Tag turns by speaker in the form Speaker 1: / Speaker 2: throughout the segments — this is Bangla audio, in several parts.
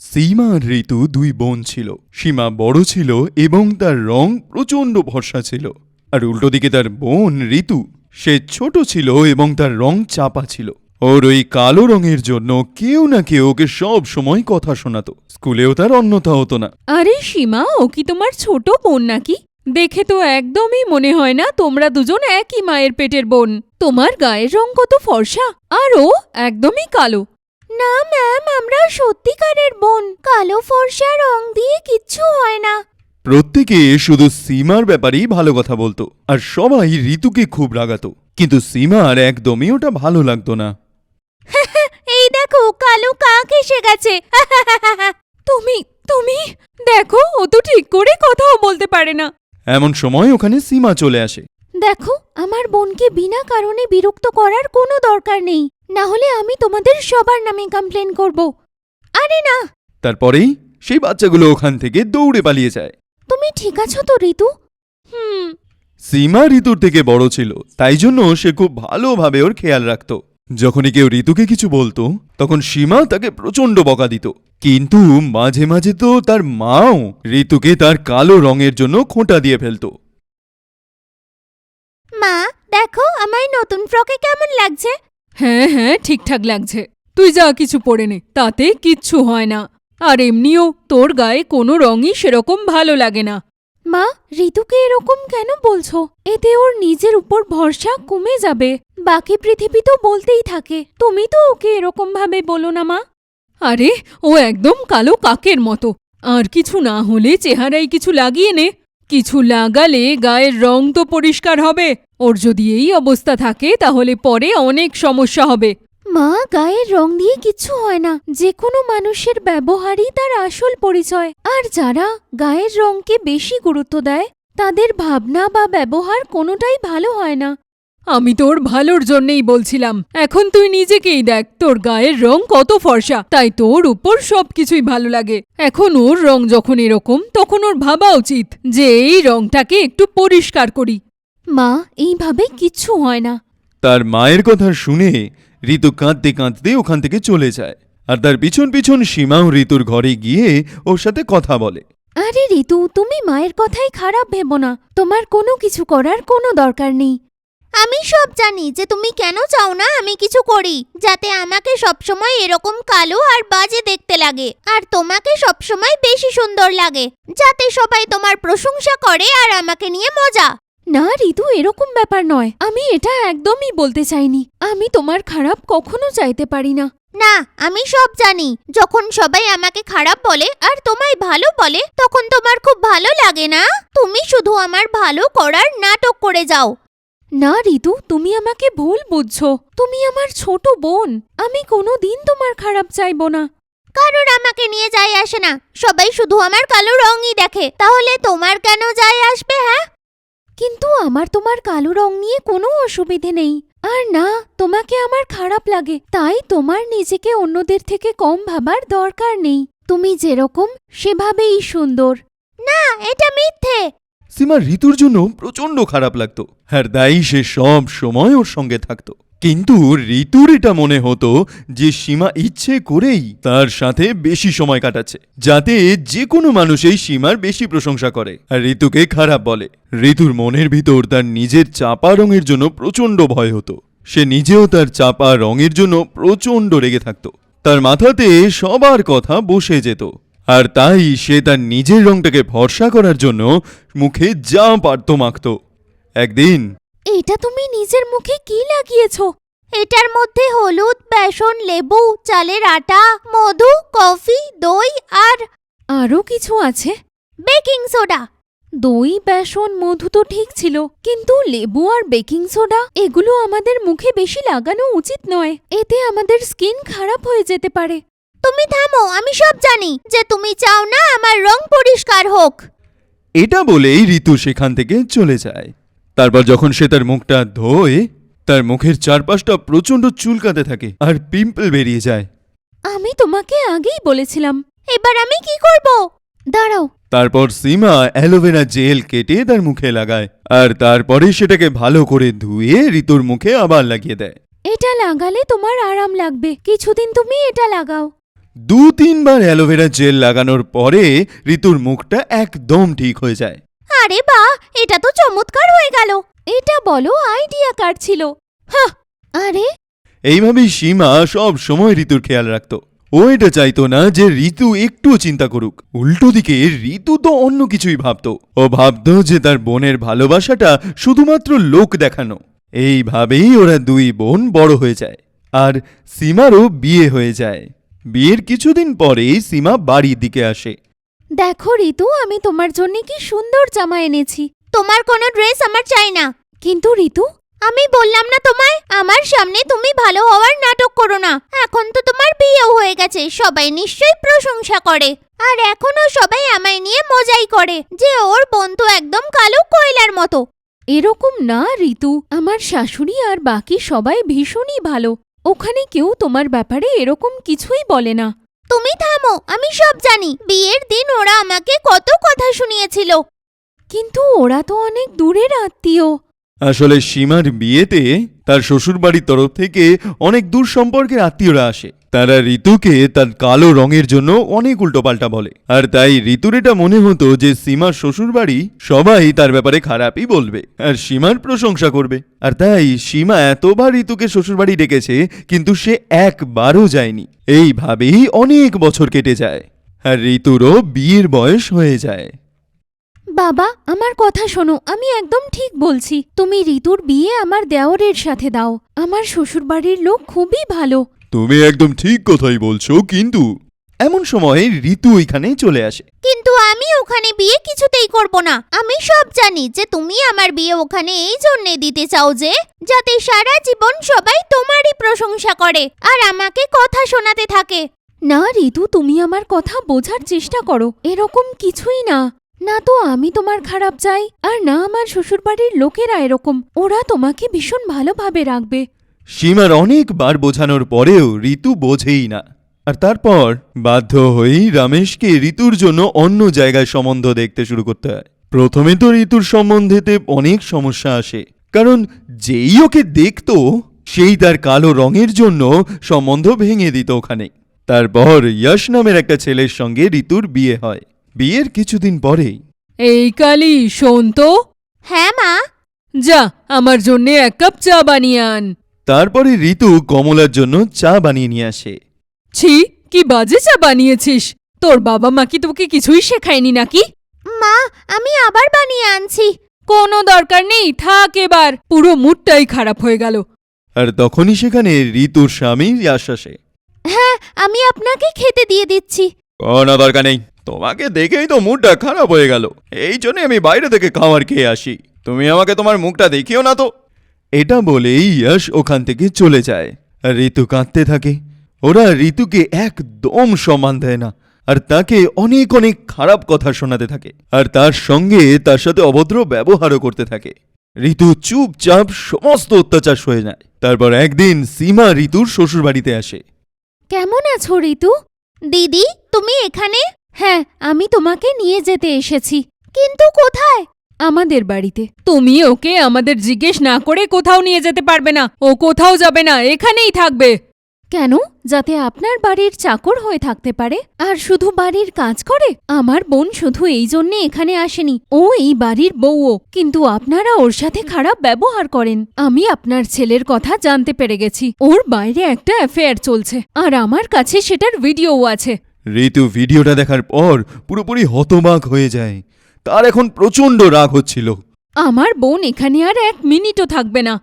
Speaker 1: সীমা আর ঋতু দুই বোন ছিল। সীমা বড় ছিল এবং তার রং প্রচণ্ড ভরসা ছিল। আর উল্টো দিকে তার বোন ঋতু, সে ছোট ছিল এবং তার রং চাপা ছিল। ওর ওই কালো রঙের জন্য কেউ না কেউ ওকে সব সময় কথা শোনাতো। স্কুলেও তার অন্যথা হতো না।
Speaker 2: আরে সীমা, ও কি তোমার ছোট বোন নাকি? দেখে তো একদমই মনে হয় না তোমরা দুজন একই মায়ের পেটের বোন। তোমার গায়ের রং কত ফর্সা, আর ও একদমই কালো। না ম্যাম আমরা সত্যিকারের বোন। কালো ফর্সা রং দিয়ে কিচ্ছু হয় না।
Speaker 1: প্রত্যেকে শুধু সীমার ব্যাপারেই ভালো কথা বলতো আর সবাই ঋতুকে খুব রাগাতো। কিন্তু সীমার একদমই ওটা ভালো লাগতো না।
Speaker 2: এই দেখো কালো কাক এসে গেছে। তুমি তুমি দেখো ও তো ঠিক করে কথাও বলতে পারে না।
Speaker 1: এমন সময় ওখানে সীমা চলে আসে।
Speaker 2: দেখো আমার বোনকে বিনা কারণে বিরক্ত করার কোনো দরকার নেই। না হলে আমি তোমাদের সবার নামে কমপ্লেন করব। আরে না!
Speaker 1: তারপরেই সেই বাচ্চাগুলো ওখান থেকে দৌড়ে পালিয়ে যায়।
Speaker 2: তুমি ঠিক আছো তো ঋতু? হুম।
Speaker 1: সীমা ঋতুর থেকে বড় ছিল তাই জন্য সে খুব ভালোভাবে ওর খেয়াল রাখত। যখনই কেউ ঋতুকে কিছু বলতো তখন সীমা তাকে প্রচণ্ড বকা দিত। কিন্তু মাঝে মাঝে তো তার মাও ঋতুকে তার কালো রঙের জন্য খোঁটা দিয়ে ফেলতো।
Speaker 2: মা দেখো আমায় নতুন ফ্রকে কেমন লাগছে। হ্যাঁ হ্যাঁ ঠিকঠাক লাগছে। তুই যা কিছু পরে নে তাতে কিচ্ছু হয় না। আর এমনিও তোর গায়ে কোনো রঙই সেরকম ভালো লাগে না। মা ঋতুকে এরকম কেন বলছো? এতে ওর নিজের উপর ভরসা কমে যাবে। বাকি পৃথিবী তো বলতেই থাকে তুমি তো ওকে এরকম ভাবে বলো না মা। আরে ও একদম কালো কাকের মতো। আর কিছু না হলে চেহারায় কিছু লাগিয়ে নে। কিছু লাগালে গায়ের রং তো পরিষ্কার হবে। ওর যদি এই অবস্থা থাকে তাহলে পরে অনেক সমস্যা হবে। মা গায়ের রং দিয়ে কিচ্ছু হয় না। যে কোনো মানুষের ব্যবহারই তার আসল পরিচয়। আর যারা গায়ের রংকে বেশি গুরুত্ব দেয় তাদের ভাবনা বা ব্যবহার কোনোটাই ভালো হয় না। আমি তোর ভালোর জন্যেই বলছিলাম। এখন তুই নিজেকেই দেখ তোর গায়ের রং কত ফর্সা। তাই তোর উপর সবকিছুই ভালো লাগে। এখন ওর রং যখন এরকম তখন ওর ভাবা উচিত যে এই রংটাকে একটু পরিষ্কার করি। মা এইভাবে কিচ্ছু হয় না।
Speaker 1: তার মায়ের কথা শুনে ঋতু কাঁদতে কাঁদতে ওখান থেকে চলে যায়। আর তার পিছন পিছন সীমাও ঋতুর ঘরে গিয়ে ওর সাথে কথা বলে।
Speaker 2: আরে ঋতু তুমি মায়ের কথাই খারাপ ভেবো না। তোমার কোনো কিছু করার কোনো দরকার নেই।
Speaker 3: আমি সব জানি যে তুমি কেন চাও না আমি কিছু করি যাতে আমাকে সবসময় এরকম কালো আর বাজে দেখতে লাগে। আর তোমাকে সবসময় বেশি সুন্দর লাগে যাতে সবাই তোমার প্রশংসা করে আর আমাকে নিয়ে মজা।
Speaker 2: না ঋতু এরকম ব্যাপার নয়। আমি এটা একদমই বলতে চাইনি। আমি তোমার খারাপ কখনো চাইতে পারি না।
Speaker 3: না আমি সব জানি। যখন সবাই আমাকে খারাপ বলে আর তোমায় ভালো বলে তখন তোমার খুব ভালো লাগে না? তুমি শুধু আমার ভালো করার নাটক করে যাও।
Speaker 2: না ঋতু তুমি আমাকে ভুল বুঝছ। তুমি আমার ছোট বোন। আমি কোনো দিন তোমার খারাপ চাইব না।
Speaker 3: কারোর আমাকে নিয়ে যায় আসে না। সবাই শুধু আমার কালো রঙই দেখে। তাহলে তোমার কেন যায় আসবে হ্যাঁ?
Speaker 2: কিন্তু আমার তোমার কালো রং নিয়ে কোনো অসুবিধে নেই। আর না, তোমাকে আমার খারাপ লাগে, তাই তোমার নিজেকে অন্যদের থেকে কম ভাবার দরকার নেই। তুমি যেরকম, সেভাবেই সুন্দর।
Speaker 3: না, এটা মিথ্যে!
Speaker 1: সীমা ঋতুর জন্য প্রচণ্ড খারাপ লাগতো। আর দায়ী সে সব সময় ওর সঙ্গে থাকতো। কিন্তু ঋতুর এটা মনে হতো যে সীমা ইচ্ছে করেই তার সাথে বেশি সময় কাটাচ্ছে, যাতে যে কোনো মানুষই সীমার বেশি প্রশংসা করে। আর ঋতুকে খারাপ বলে। ঋতুর মনের ভিতর তার নিজের চাপা রঙের জন্য প্রচণ্ড ভয় হতো। সে নিজেও তার চাপা রঙের জন্য প্রচণ্ড রেগে থাকতো। তার মাথাতে সবার কথা বসে যেত। আর তাই সে তার নিজের রংটাকে ভরসা করার জন্য মুখে যা পারত মাখত। একদিন
Speaker 2: এটা তুমি নিজের মুখে কি লাগিয়েছো?
Speaker 3: এটার মধ্যে হলুদ, বেসন, লেবু, চালের আটা, মধু, কফি, দই আর
Speaker 2: আরও কিছু আছে?
Speaker 3: Baking soda.
Speaker 2: দই, বেসন, মধু তো ঠিক ছিল, কিন্তু লেবু আর বেকিং সোডা, এগুলো আমাদের মুখে বেশি লাগানো উচিত নয়। এতে আমাদের স্কিন খারাপ হয়ে যেতে পারে।
Speaker 3: তুমি থামো, আমি সব জানি। যে তুমি চাও না, আমার রং পরিষ্কার হোক।
Speaker 1: এটা বলেই ঋতু সেখান থেকে চলে যায়। তারপর যখন সে তার মুখটা ধোয় তার মুখের চারপাশটা প্রচণ্ড চুলকাতে থাকে আর পিম্পল বেরিয়ে যায়।
Speaker 2: আমি তোমাকে আগেই বলেছিলাম
Speaker 3: এবার আমি কি করব?
Speaker 2: দাঁড়াও।
Speaker 1: তারপর সীমা অ্যালোভেরা জেল কেটে তার মুখে লাগায় আর তারপরে সেটাকে ভালো করে ধুয়ে ঋতুর মুখে আবার লাগিয়ে দেয়।
Speaker 2: এটা লাগালে তোমার আরাম লাগবে কিছুদিন তুমি এটা লাগাও।
Speaker 1: দু তিনবার অ্যালোভেরা জেল লাগানোর পরে ঋতুর মুখটা একদম ঠিক হয়ে যায়।
Speaker 3: আরে বা, এটা তো চমৎকার হয়ে গেল।
Speaker 2: এটা বলো আইডিয়া কার ছিল।
Speaker 3: আরে?
Speaker 1: এইভাবেই সীমা সব সময় ঋতুর খেয়াল রাখত। ও এটা চাইতো না যে ঋতু একটুও চিন্তা করুক। উল্টো দিকে ঋতু তো অন্য কিছুই ভাবতো। ও ভাবতো যে তার বোনের ভালোবাসাটা শুধুমাত্র লোক দেখানো। এইভাবেই ওরা দুই বোন বড় হয়ে যায়। আর সীমারও বিয়ে হয়ে যায়। বিয়ের কিছুদিন পরেই সীমা বাড়ির দিকে আসে।
Speaker 2: দেখো ঋতু, আমি তোমার জন্য কি সুন্দর জামা এনেছি।
Speaker 3: তোমার কোনো ড্রেস আমার চাই না।
Speaker 2: কিন্তু ঋতু,
Speaker 3: আমি বললাম না তোমায়, আমার সামনে তুমি ভালো হওয়ার নাটক করো না। এখন তো তোমার বিয়েও হয়ে গেছে, সবাই নিশ্চয়ই প্রশংসা করে। আর এখনও সবাই আমায় নিয়ে মজাই করে, যে ওর বোন তো একদম কালো কয়লার মতো।
Speaker 2: এরকম না ঋতু, আমার শাশুড়ি আর বাকি সবাই ভীষণই ভালো। ওখানে কেউ তোমার ব্যাপারে এরকম কিছুই বলে না।
Speaker 3: তুমি থামো, আমি সব জানি। বিয়ের দিন ওরা আমাকে কত কথা শুনিয়েছিল।
Speaker 2: কিন্তু ওরা তো অনেক দূরের আত্মীয়।
Speaker 1: আসলে সীমার বিয়েতে তার শ্বশুরবাড়ির তরফ থেকে অনেক দূর সম্পর্কের আত্মীয়রা আসে। তারা ঋতুকে তার কালো রঙের জন্য অনেক উল্টোপাল্টা বলে। আর তাই ঋতুর এটা মনে হতো যে সীমার শ্বশুরবাড়ি সবাই তার ব্যাপারে খারাপই বলবে আর সীমার প্রশংসা করবে। আর তাই সীমা এতবার ঋতুকে শ্বশুরবাড়ি ডেকেছে, কিন্তু সে একবারও যায়নি। এইভাবেই অনেক বছর কেটে যায় আর ঋতুরও বিয়ের বয়স হয়ে যায়।
Speaker 2: বাবা, আমার কথা শোনো, আমি একদম ঠিক বলছি। তুমি ঋতুর বিয়ে আমার দেওরের সাথে দাও। আমার শ্বশুরবাড়ির লোক খুবই ভালো।
Speaker 1: তুমি একদম ঠিক কথাই বলছো কিন্তু এমন সময় ঋতু ওইখানে চলে আসে।
Speaker 3: কিন্তু আমি ওখানে বিয়ে কিছুতেই করব না। আমি সব জানি যে তুমি আমার বিয়ে ওখানে এই জন্যে দিতে চাও যে যাতে সারা জীবন সবাই তোমারই প্রশংসা করে আর আমাকে কথা শোনাতে থাকে।
Speaker 2: না ঋতু তুমি আমার কথা বোঝার চেষ্টা করো। এরকম কিছুই না। না তো আমি তোমার খারাপ চাই আর না আমার শ্বশুরবাড়ির লোকেরা এরকম। ওরা তোমাকে ভীষণ ভালোভাবে রাখবে।
Speaker 1: সীমার অনেকবার বোঝানোর পরেও ঋতু বোঝেই না। আর তারপর বাধ্য হয়েই রমেশকে ঋতুর জন্য অন্য জায়গায় সম্বন্ধ দেখতে শুরু করতে হয়। প্রথমে তো ঋতুর সম্বন্ধেতে অনেক সমস্যা আসে। কারণ যেই ওকে দেখত সেই তার কালো রঙের জন্য সম্বন্ধ ভেঙে দিত ওখানে। তারপর যশ নামের একটা ছেলের সঙ্গে ঋতুর বিয়ে হয়। বিয়ের কিছুদিন পরেই।
Speaker 2: এই কালি শোন তো।
Speaker 3: হ্যাঁ মা।
Speaker 2: যা আমার জন্যে এক কাপ চা বানিয়ে আন।
Speaker 1: তারপরে ঋতু কমলার জন্য চা বানিয়ে নিয়ে আসে।
Speaker 2: ছি কি বাজে চা বানিয়েছিস? তোর বাবা মা কি তোকে কিছুই শেখায়নি নাকি?
Speaker 3: মা আমি আবার বানিয়ে আনছি।
Speaker 2: কোনো দরকার নেই থাক এবার। পুরো মুডটাই খারাপ হয়ে গেল।
Speaker 1: আর তখনই সেখানে ঋতুর স্বামী আশ্বাসে
Speaker 3: হ্যাঁ আমি আপনাকে খেতে দিয়ে দিচ্ছি।
Speaker 1: কোনো দরকার নেই তোমাকে দেখেই তো মুডটা খারাপ হয়ে গেল। এই জন্য আমি বাইরে থেকে খাবার খেয়ে আসি। তুমি আমাকে তোমার মুখটা দেখিও না তো। এটা বলেই ইয়াশ ওখান থেকে চলে যায়। ঋতু কাঁদতে থাকে। ওরা ঋতুকে একদম সম্মান দেয় না, আর তাকে অনেক অনেক খারাপ কথা শোনাতে থাকে, আর তার সঙ্গে তার সাথে অভদ্র ব্যবহারও করতে থাকে। ঋতু চুপচাপ সমস্ত অত্যাচার হয়ে যায়। তারপর একদিন সীমা ঋতুর শ্বশুরবাড়িতে আসে।
Speaker 2: কেমন আছো ঋতু?
Speaker 3: দিদি, তুমি এখানে?
Speaker 2: হ্যাঁ আমি তোমাকে নিয়ে যেতে এসেছি।
Speaker 3: কিন্তু কোথায়?
Speaker 2: আমাদের বাড়িতে। তুমি ওকে আমাদের জিজ্ঞেস না করে কোথাও নিয়ে যেতে পারবে না। ও কোথাও যাবে না এখানেই থাকবে। কেন? যাতে আপনার বাড়ির চাকর হয়ে থাকতে পারে। আর শুধু বাড়ির কাজ করে? আমার বোন শুধু এই জন্যে এখানে আসেনি। ও এই বাড়ির বউও। কিন্তু আপনারা ওর সাথে খারাপ ব্যবহার করেন। আমি আপনার ছেলের কথা জানতে পেরে গেছি। ওর বাইরে একটা অ্যাফেয়ার চলছে। আর আমার কাছে সেটার ভিডিওও আছে।
Speaker 1: ঋতু ভিডিওটা দেখার পর পুরোপুরি হতবাক হয়ে যায়। তার এখন প্রচণ্ড রাগ হচ্ছিল।
Speaker 2: আমার বোন এখানে আর এক মিনিটও থাকবে না।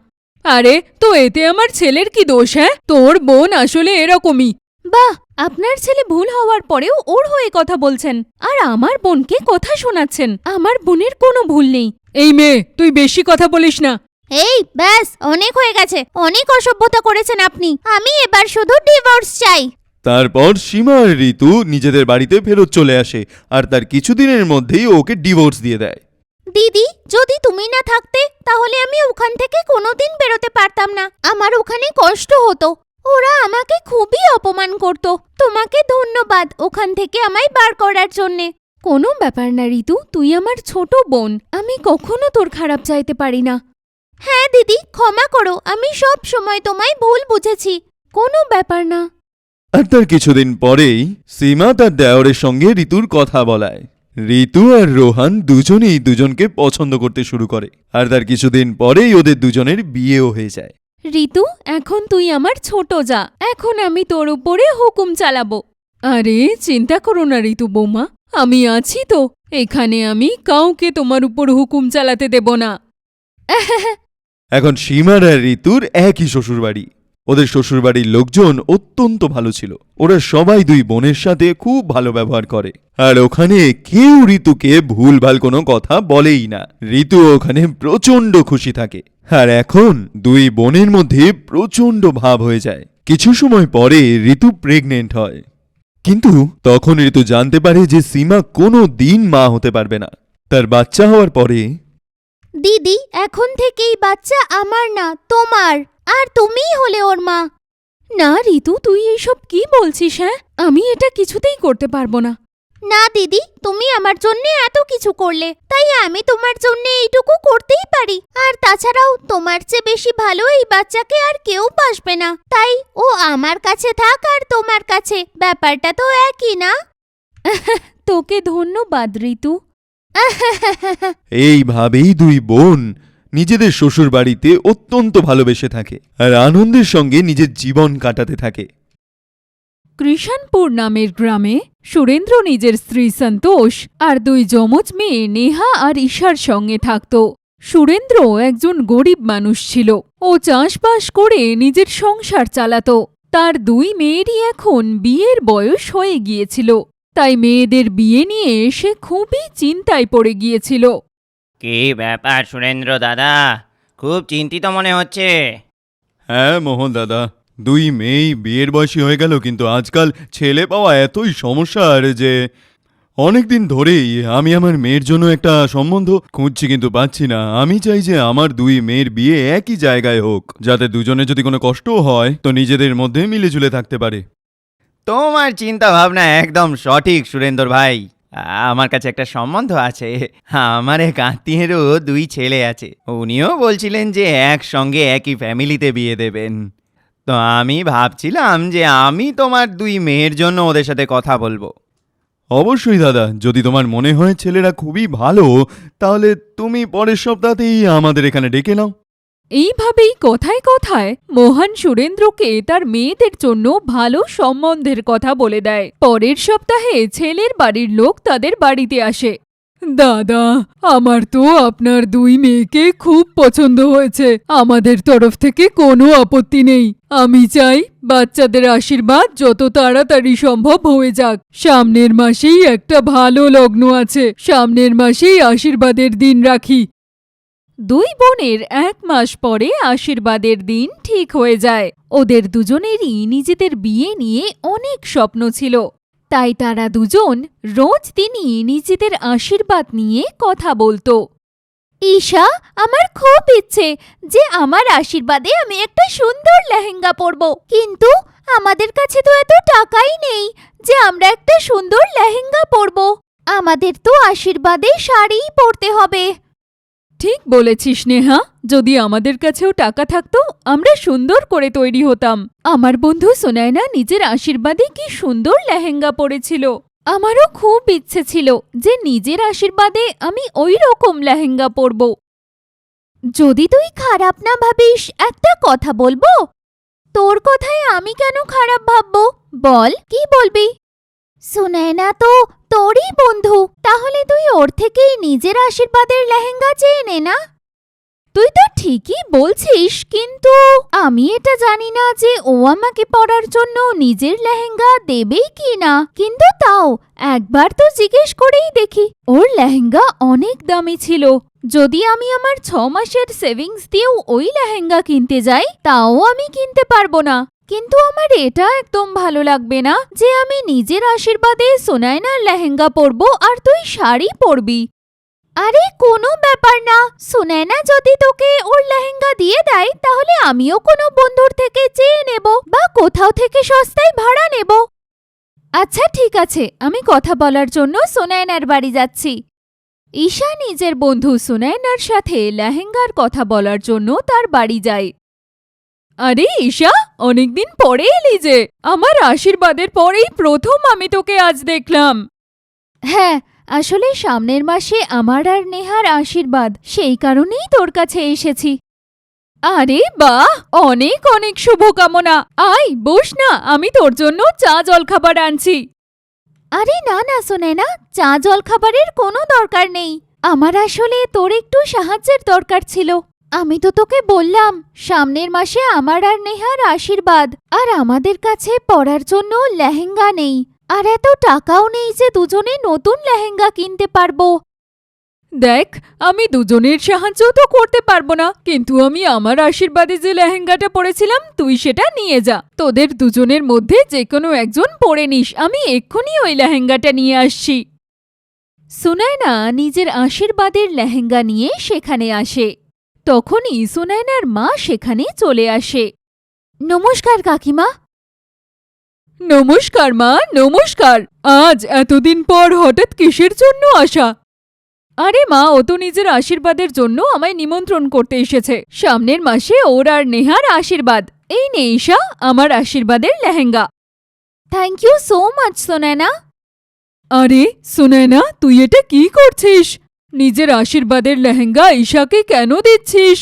Speaker 2: আরে তো এতে আমার ছেলের কি দোষ হ্যাঁ? তোর বোন আসলে এরকমই। বাহ আপনার ছেলে ভুল হওয়ার পরেও ওর হয়ে কথা বলছেন। আর আমার বোনকে কথা শোনাচ্ছেন। আমার বোনের কোনো ভুল নেই। এই মেয়ে তুই বেশি কথা বলিস না।
Speaker 3: এই ব্যাস অনেক হয়ে গেছে। অনেক অসভ্যতা করেছেন আপনি। আমি এবার শুধু ডিভোর্স চাই।
Speaker 1: তারপর সীমা আর ঋতু নিজেদের বাড়িতে ফেরত চলে আসে আর তার কিছুদিনের মধ্যেই ওকে ডিভোর্স দিয়ে দেয়।
Speaker 3: দিদি, যদি তুমি না থাকতে, তাহলে আমি ওখান থেকে কোনোদিন বেরোতে পারতাম না। আমার ওখানে কষ্ট হতো। ওরা আমাকে খুবই অপমান করত। তোমাকে ধন্যবাদ ওখান থেকে আমায় বার করার জন্যে।
Speaker 2: কোনো ব্যাপার না ঋতু, তুই আমার ছোট বোন। আমি কখনো তোর খারাপ চাইতে পারি না।
Speaker 3: হ্যাঁ দিদি, ক্ষমা করো। আমি সব সময় তোমায় ভুল বুঝেছি।
Speaker 2: কোনো ব্যাপার না।
Speaker 1: আর তার কিছুদিন পরেই সীমা তার দেওরের সঙ্গে ঋতুর কথা বলায়। ঋতু আর রোহান দুজনেই দুজনকে পছন্দ করতে শুরু করে আর তার কিছুদিন পরেই ওদের দুজনের বিয়েও হয়ে যায়।
Speaker 2: ঋতু এখন তুই আমার ছোট যা এখন আমি তোর উপরে হুকুম চালাবো। আরে চিন্তা করো না ঋতু বৌমা আমি আছি তো এখানে আমি কাউকে তোমার উপর হুকুম চালাতে দেব না।
Speaker 1: এখন সীমার আর ঋতুর একই শ্বশুরবাড়ি। ওদের শ্বশুরবাড়ির লোকজন অত্যন্ত ভালো ছিল। ওরা সবাই দুই বোনের সাথে খুব ভালো ব্যবহার করে। আর ওখানে কেউ ঋতুকে ভুলভাল কোনো কথা বলেই না। ঋতু ওখানে প্রচণ্ড খুশি থাকে। আর এখন দুই বোনের মধ্যে প্রচণ্ড ভাব হয়ে যায়। কিছু সময় পরে ঋতু প্রেগনেন্ট হয়। কিন্তু তখন ঋতু জানতে পারে যে সীমা কোনো দিন মা হতে পারবে না। তার বাচ্চা হওয়ার পরে,
Speaker 3: দিদি, এখন থেকেই বাচ্চা আমার না, তোমার। আর তুমিই হলে ওর মা।
Speaker 2: না ঋতু তুই এইসব কি বলছিস হ্যাঁ? আমি এটা কিছুতেই করতে পারব না।
Speaker 3: না দিদি তুমি আমার জন্য এত কিছু করলে তাই আমি তোমার জন্য এইটুকু করতেই পারি। আর তাছাড়াও তোমার চেয়ে বেশি ভালো এই বাচ্চাকে আর কেউ বাসবে না। তাই ও আমার কাছে থাক আর তোমার কাছে ব্যাপারটা তো একই না?
Speaker 2: তোকে ধন্যবাদ ঋতু।
Speaker 1: এইভাবেই দুই বোন নিজেদের শ্বশুরবাড়িতে অত্যন্ত ভালোবেসে থাকে আর আনন্দের সঙ্গে নিজের জীবন কাটাতে থাকে।
Speaker 2: কৃষাণপুর নামের গ্রামে সুরেন্দ্র নিজের স্ত্রী সন্তোষ আর দুই যমজ মেয়ে নেহা আর ঈশার সঙ্গে থাকত। সুরেন্দ্র একজন গরিব মানুষ ছিল ও চাষবাস করে নিজের সংসার চালাত। তার দুই মেয়েরই এখন বিয়ের বয়স হয়ে গিয়েছিল। তাই মেয়েদের বিয়ে নিয়ে সে খুবই চিন্তায় পড়ে গিয়েছিল।
Speaker 4: কি ব্যাপার সুরেন্দ্র দাদা? খুব চিন্তিত মনে হচ্ছে।
Speaker 1: হ্যাঁ মোহন দাদা দুই মেয়েই বিয়ের বয়সী হয়ে গেল কিন্তু আজকাল ছেলে পাওয়া এতই সমস্যার যে অনেক দিন ধরেই আমি আমার মেয়ের জন্য একটা সম্বন্ধ খুঁজছি কিন্তু পাচ্ছি না। আমি চাই যে আমার দুই মেয়ের বিয়ে একই জায়গায় হোক যাতে দুজনে যদি কোনো কষ্টও হয় তো নিজেদের মধ্যে মিলেজুলে থাকতে পারে।
Speaker 4: তোমার চিন্তা ভাবনা একদম সঠিক সুরেন্দ্র ভাই। আমার কাছে একটা সম্বন্ধ আছে। আমার এক আত্মীয়েরও দুই ছেলে আছে। উনিও বলছিলেন যে একসঙ্গে একই ফ্যামিলিতে বিয়ে দেবেন। তো আমি ভাবছিলাম যে আমি তোমার দুই মেয়ের জন্য ওদের সাথে কথা বলব।
Speaker 1: অবশ্যই দাদা, যদি তোমার মনে হয় ছেলেরা খুবই ভালো, তাহলে তুমি পরের সপ্তাহতেই আমাদের এখানে ডেকে নাও।
Speaker 2: এইভাবেই কথায় কথায় মোহন সুরেন্দ্রকে তার মেয়েদের জন্য ভালো সম্বন্ধের কথা বলে দেয়। পরের সপ্তাহে ছেলের বাড়ির লোক তাদের বাড়িতে আসে। দাদা, আমার তো আপনার দুই মেয়েকে খুব পছন্দ হয়েছে। আমাদের তরফ থেকে কোনো আপত্তি নেই। আমি চাই বাচ্চাদের আশীর্বাদ যত তাড়াতাড়ি সম্ভব হয়ে যাক। সামনের মাসেই একটা ভালো লগ্ন আছে। সামনের মাসেই আশীর্বাদের দিন রাখি। দুই বোনের এক মাস পরে আশীর্বাদের দিন ঠিক হয়ে যায়। ওদের দুজনেরই নিজেদের বিয়ে নিয়ে অনেক স্বপ্ন ছিল। তাই তারা দুজন রোজ দিনই নিজেদের আশীর্বাদ নিয়ে কথা বলতো।
Speaker 3: ঈশা, আমার খুব ইচ্ছে যে আমার আশীর্বাদে আমি একটা সুন্দর লেহেঙ্গা পরব। কিন্তু আমাদের কাছে তো এত টাকাই নেই যে আমরা একটা সুন্দর লেহেঙ্গা পরব। আমাদের তো আশীর্বাদে শাড়িই পরতে হবে।
Speaker 2: ঠিক বলেছিস নেহা, যদি আমাদের কাছেও টাকা থাকতো, আমরা সুন্দর করে তৈরি হতাম। আমার বন্ধু সোনায়না নিজের আশীর্বাদে কি সুন্দর লেহেঙ্গা পরেছিল। আমারও খুব ইচ্ছে ছিল যে নিজের আশীর্বাদে আমি ওই রকম লেহেঙ্গা পরব।
Speaker 3: যদি তুই খারাপ না ভাবিস, একটা কথা বলব? তোর কথায় আমি কেন খারাপ ভাববো? বল, কি বলবি? সুনায়না তো তোরই বন্ধু। তাহলে তুই ওর থেকেই নিজের আশীর্বাদের লেহেঙ্গা চেয়ে নে না? তুই তো ঠিকই বলছিস, কিন্তু আমি এটা জানি না যে ও আমাকে পরার জন্য নিজের লেহেঙ্গা দেবেই কি না। কিন্তু তাও একবার তো জিজ্ঞেস করেই দেখি, ওর লেহেঙ্গা অনেক দামি ছিল। যদি আমি আমার ছ মাসের সেভিংস দিয়েও ওই লেহেঙ্গা কিনতে যাই, তাও আমি কিনতে পারব না। কিন্তু আমার এটা একদম ভালো লাগবে না যে আমি নিজের আশীর্বাদে সোনায়নার লেহেঙ্গা পরব আর তুই শাড়ি পরবি। আরে কোনো ব্যাপার না সোনায়না যদি তোকে ওর লেহেঙ্গা দিয়ে দেয়, তাহলে আমিও কোনো বন্ধুর থেকে চেয়ে নেব বা কোথাও থেকে সস্তায় ভাড়া নেব। আচ্ছা ঠিক আছে, আমি কথা বলার জন্য সোনায়নার বাড়ি যাচ্ছি। ঈশা নিজের বন্ধু সোনায়নার সাথে লেহেঙ্গার কথা বলার জন্য তার বাড়ি যায়।
Speaker 2: আরে ঈশা অনেকদিন পরে এলি যে। আমার আশীর্বাদের পরেই প্রথম আমি তোকে আজ দেখলাম। হ্যাঁ আসলে সামনের মাসে আমার আর নেহার আশীর্বাদ সেই কারণেই তোর কাছে এসেছি। আরে বাহ অনেক অনেক শুভকামনা। আয় বস না আমি তোর জন্য চা জলখাবার আনছি। আরে না না শোনে না চা জলখাবারের কোনো দরকার নেই। আমার আসলে তোর একটু সাহায্যের দরকার ছিল। আমি তো তোকে বললাম, সামনের মাসে আমার আর নেহার আশীর্বাদ, আর আমাদের কাছে পরার জন্য লেহেঙ্গা নেই, আর এত টাকাও নেই যে দুজনে নতুন লেহেঙ্গা কিনতে পারব। দেখ, আমি দুজনের সাহায্য তো করতে পারব না, কিন্তু আমি আমার আশীর্বাদে যে লেহেঙ্গাটা পরেছিলাম, তুই সেটা নিয়ে যা। তোদের দুজনের মধ্যে যে কোনো একজন পরে নিস, আমি এক্ষুনি ওই লেহেঙ্গাটা নিয়ে আসছি। সুনায়না নিজের আশীর্বাদের লেহেঙ্গা নিয়ে সেখানে আসে। তখনই সুনায়নার মা সেখানে চলে আসে। নমস্কার, কাকিমা। নমস্কার, মা, নমস্কার। আজ এতদিন পর হঠাৎ কিসের জন্য আসা? আরে মা, ও তো নিজের আশীর্বাদের জন্য আমায় নিমন্ত্রণ করতে এসেছে। সামনের মাসে ওর আর নেহার আশীর্বাদ। এই নে ঈশা, আমার আশীর্বাদের lehenga. Thank you so much, Sonayna. আরে, সোনায়না, তুই এটা কি করছিস? নিজের আশীর্বাদের লেহেঙ্গা ঈশাকে কেন দিচ্ছিস?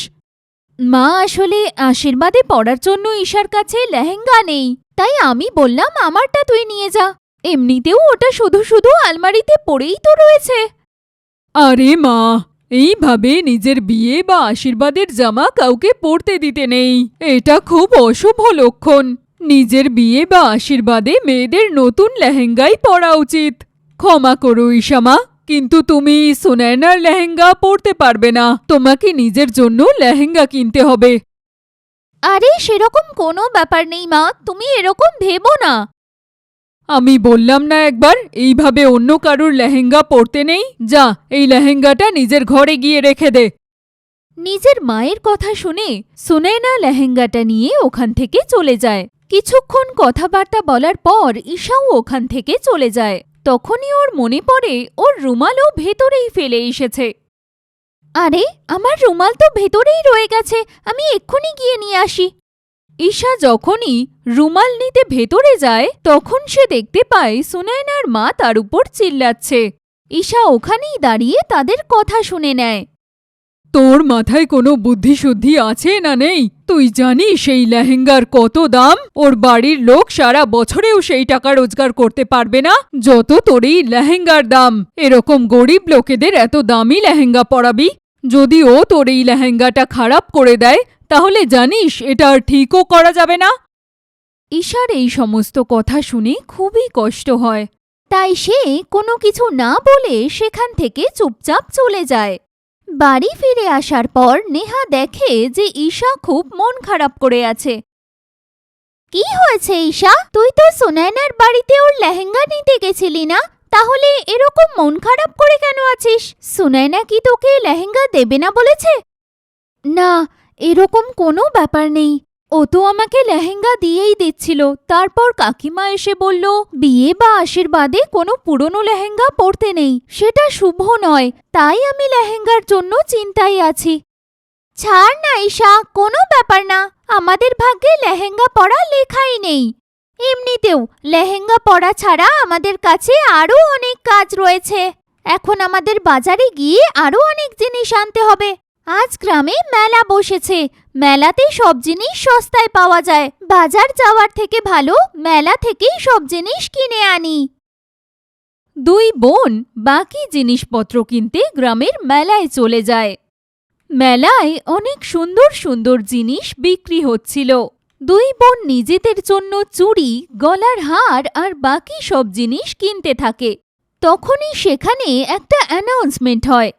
Speaker 2: মা আসলে আশীর্বাদে পড়ার জন্য ঈশার কাছে লেহেঙ্গা নেই তাই আমি বললাম আমারটা তুই নিয়ে যা। এমনিতেও ওটা শুধু শুধু আলমারিতে পড়েই তো রয়েছে। আরে মা এইভাবে নিজের বিয়ে বা আশীর্বাদের জামা কাউকে পরতে দিতে নেই। এটা খুব অশুভ লক্ষণ। নিজের বিয়ে বা আশীর্বাদে মেয়েদের নতুন লেহেঙ্গাই পরা উচিত। ক্ষমা করো ঈশামা কিন্তু তুমি সুনয়নার লেহেঙ্গা পরতে পারবে না। তোমাকে নিজের জন্য লেহেঙ্গা কিনতে হবে। আরে সেরকম কোনো ব্যাপার নেই মা তুমি এরকম ভেবো না। আমি বললাম না একবার এইভাবে অন্য কারুর লেহেঙ্গা পরতে নেই। যা এই লেহেঙ্গাটা নিজের ঘরে গিয়ে রেখে দে। নিজের মায়ের কথা শুনে সুনয়না লেহেঙ্গাটা নিয়ে ওখান থেকে চলে যায়। কিছুক্ষণ কথাবার্তা বলার পর ঈশাও ওখান থেকে চলে যায়। তখনই ওর মনে পড়ে, ওর রুমালও ভেতরেই ফেলে এসেছে। আরে, আমার রুমাল তো ভেতরেই রয়ে গেছে, আমি এক্ষুনি গিয়ে নিয়ে আসি। ঈশা যখনই রুমাল নিতে ভেতরে যায়, তখন সে দেখতে পায় সুনায়নার মা তার উপর চিল্লাচ্ছে। ঈশা ওখানেই দাঁড়িয়ে তাদের কথা শুনে নেয়। তোর মাথায় কোনো বুদ্ধিশুদ্ধি আছে না নেই? তুই জানিস সেই লেহেঙ্গার কত দাম? ওর বাড়ির লোক সারা বছরেও সেই টাকা রোজগার করতে পারবে না। যত তোর এই লেহেঙ্গার দাম। এরকম গরিব লোকেদের এত দামি লেহেঙ্গা পরাবি? যদি ও তোর এই লেহেঙ্গাটা খারাপ করে দেয়, তাহলে জানিস এটা আর ঠিকও করা যাবে না। ঈশার এই সমস্ত কথা শুনে খুবই কষ্ট হয়। তাই সে কোনো কিছু না বলে সেখান থেকে চুপচাপ চলে যায়। বাড়ি ফিরে আসার পর নেহা দেখে যে ঈশা খুব মন খারাপ করে আছে। কি হয়েছে ঈশা? তুই তো সুনায়নার বাড়িতে ওর লেহেঙ্গা নিতে গেছিলি না? তাহলে এরকম মন খারাপ করে কেন আছিস? সুনায়না কি তোকে লেহেঙ্গা দেবে না বলেছে? না, এরকম কোনো ব্যাপার নেই। ও তো আমাকে লেহেঙ্গা দিয়েই দিচ্ছিল। তারপর কাকিমা এসে বলল, বিয়ে বা আশীর্বাদে কোনো পুরনো লেহেঙ্গা পরতে নেই। সেটা শুভ নয়। তাই আমি লেহেঙ্গার জন্য চিন্তায় আছি। ছাড় না ঈশা, কোনো ব্যাপার না। আমাদের ভাগ্যে লেহেঙ্গা পরা লেখাই নেই। এমনিতেও লেহেঙ্গা পরা ছাড়া আমাদের কাছে আরও অনেক কাজ রয়েছে। এখন আমাদের বাজারে গিয়ে আরও অনেক জিনিস আনতে হবে। আজ গ্রামে মেলা বসেছে। মেলাতে সব জিনিস সস্তায় পাওয়া যায়। বাজার যাওয়ার থেকে ভালো, মেলা থেকেই সব জিনিস কিনে আনি। দুই বোন বাকি জিনিসপত্র কিনতে গ্রামের মেলায় চলে যায়। মেলায় অনেক সুন্দর সুন্দর জিনিস বিক্রি হচ্ছিল। দুই বোন নিজেদের জন্য চুড়ি, গলার হার আর বাকি সব জিনিস কিনতে থাকে। তখনই সেখানে একটা অ্যানাউন্সমেন্ট হয়।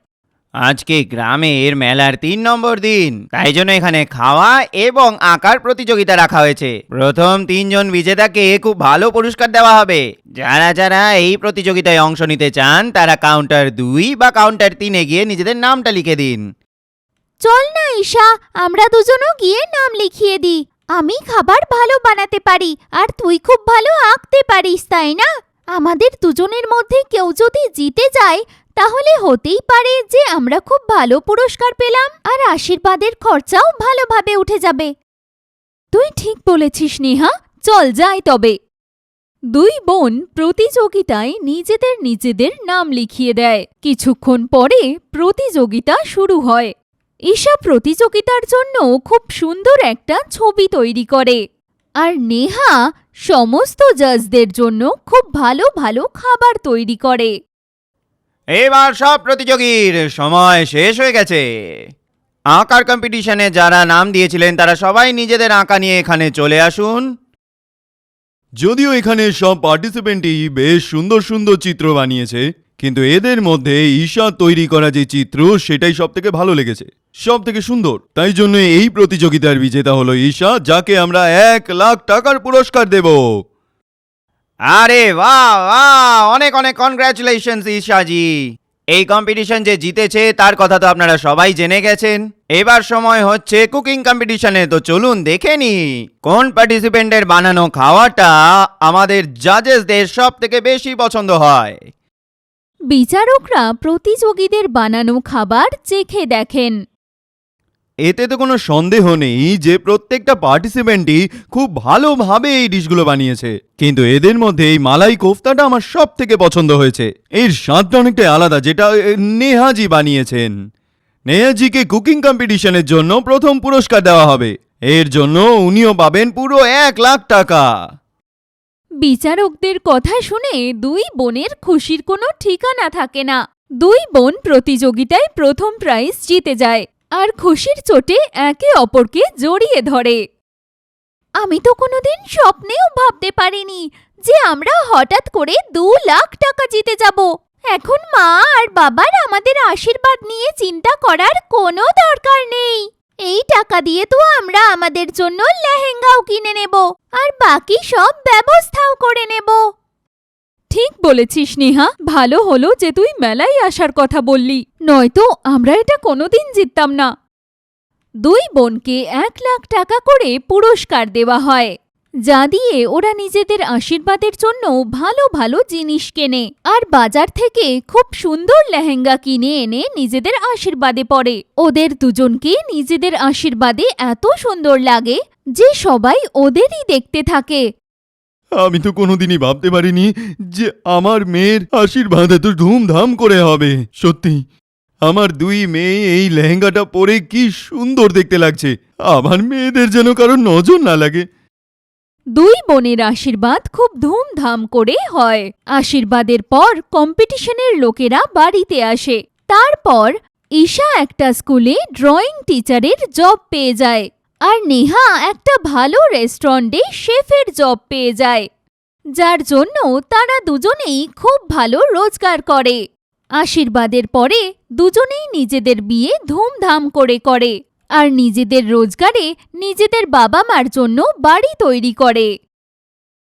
Speaker 4: আজকে গ্রামের মেলার তিন নম্বর দিন। তাই জন্য এখানে খাওয়া এবং আঁকার প্রতিযোগিতা রাখা হয়েছে। প্রথম তিনজন বিজেতাকে খুব ভালো পুরস্কার দেওয়া হবে। যারা যারা এই প্রতিযোগিতায় অংশ নিতে চান, তারা কাউন্টার দুই বা কাউন্টার তিনে গিয়ে নিজেদের নামটা লিখে দিন।
Speaker 3: চল না, ঈশা, আমরা দুজনও গিয়ে নাম লিখিয়ে দিই। আমি খাবার ভালো বানাতে পারি, আর তুই খুব ভালো আঁকতে পারিস, তাই না? আমাদের দুজনের মধ্যে কেউ যদি জিতে যায় তাহলে হতেই পারে যে আমরা খুব ভালো পুরস্কার পেলাম আর আশীর্বাদের খরচাও ভালোভাবে উঠে যাবে।
Speaker 2: তুই ঠিক বলেছিস, নেহা। চল যাই তবে। দুই বোন প্রতিযোগিতায় নিজেদের নিজেদের নাম লিখিয়ে দেয়। কিছুক্ষণ পরে প্রতিযোগিতা শুরু হয়। ঈশা প্রতিযোগিতার জন্য খুব সুন্দর একটা ছবি তৈরি করে। আর নেহা সমস্ত জাজদের জন্য খুব ভালো ভালো খাবার তৈরি করে।
Speaker 4: এবার সব প্রতিযোগীর সময় শেষ হয়ে গেছে। আঁকার কম্পিটিশনে যারা নাম দিয়েছিলেন, তারা সবাই নিজেদের আঁকা নিয়ে এখানে চলে আসুন।
Speaker 1: যদিও এখানে সব পার্টিসিপেন্টই বেশ সুন্দর সুন্দর চিত্র বানিয়েছে, কিন্তু এদের মধ্যে ঈশা তৈরি করা যে চিত্র, সেটাই সব থেকে ভালো লেগেছে সব থেকে সুন্দর। তাই জন্য এই প্রতিযোগিতার বিজেতা হলো ঈশা, যাকে আমরা এক লাখ টাকার পুরস্কার দেব।
Speaker 4: আরে বাহ বাহ, অনেক অনেক কনগ্রাচুলেশনস ঈশাজি। এই কম্পিটিশন যে জিতেছে, তার কথা তো আপনারা সবাই জেনে গেছেন। এবার সময় হচ্ছে কুকিং কম্পিটিশনে তো চলুন দেখে নি, কোন পার্টিসিপেন্টের বানানো খাওয়াটা আমাদের জাজেসদের সব থেকে বেশি পছন্দ হয়।
Speaker 2: বিচারকরা প্রতিযোগীদের বানানো খাবার চেখে দেখেন।
Speaker 1: এতে তো কোনো সন্দেহ নেই যে প্রত্যেকটা পার্টিসিপেন্টই খুব ভালোভাবে এই ডিশগুলো বানিয়েছে। কিন্তু এদের মধ্যে এই মালাই কোফতাটা আমার সব থেকে পছন্দ হয়েছে। এর স্বাদটা অনেকটাই আলাদা, যেটা নেহাজি বানিয়েছেন। নেহাজিকে কুকিং কম্পিটিশনের জন্য প্রথম পুরস্কার দেওয়া হবে। এর জন্য উনিও পাবেন পুরো এক লাখ টাকা।
Speaker 2: বিচারকদের কথা শুনে দুই বোনের খুশির কোনো ঠিকানা থাকে না। দুই বোন প্রতিযোগিতায় প্রথম প্রাইজ জিতে যায়। আর খুশির চোটে একে অপরকে জড়িয়ে ধরে। আমি তো কোনোদিন স্বপ্নেও ভাবতে পারিনি যে আমরা হঠাৎ করে দু লাখ টাকা জিতে যাব। এখন মা আর বাবার আমাদের আশীর্বাদ নিয়ে চিন্তা করার কোনো দরকার নেই। এই টাকা দিয়ে তো আমরা আমাদের জন্য লেহেঙ্গাও কিনে নেব আর বাকি সব ব্যবস্থাও করে নেব। ঠিক বলেছিস, নেহা। ভালো হলো যে তুই মেলায় আসার কথা বললি। নয়তো আমরা এটা কোনোদিন জিততাম না। দুই বোনকে এক লাখ টাকা করে পুরস্কার দেওয়া হয়। যা দিয়ে ওরা নিজেদের আশীর্বাদের জন্য ভালো ভালো জিনিস কেনে। আর বাজার থেকে খুব সুন্দর লেহেঙ্গা কিনে এনে নিজেদের আশীর্বাদে পড়ে। ওদের দুজনকে নিজেদের আশীর্বাদে এত সুন্দর লাগে যে সবাই ওদেরই দেখতে থাকে।
Speaker 1: আমি তো কোনোদিনই ভাবতে পারিনি যে আমার মেয়ের আশীর্বাদ এত ধুমধাম করে হবে। সত্যি, আমার দুই মেয়ে এই লেহেঙ্গাটা পরে কি সুন্দর দেখতে লাগছে। আমার মেয়েদের যেন কারও নজর না লাগে।
Speaker 2: দুই বোনের আশীর্বাদ খুব ধুমধাম করে হয়। আশীর্বাদের পর কম্পিটিশনের লোকেরা বাড়িতে আসে। তারপর ঈশা একটা স্কুলে ড্রয়িং টিচারের জব পেয়ে যায়। আর নেহা একটা ভালো রেস্টুরেন্টে শেফের জব পেয়ে যায়। যার জন্য তারা দুজনেই খুব ভালো রোজগার করে। আশীর্বাদের পরে দুজনেই নিজেদের বিয়ে ধুমধাম করে করে। আর নিজেদের রোজগারে নিজেদের বাবা মার জন্য বাড়ি তৈরি করে।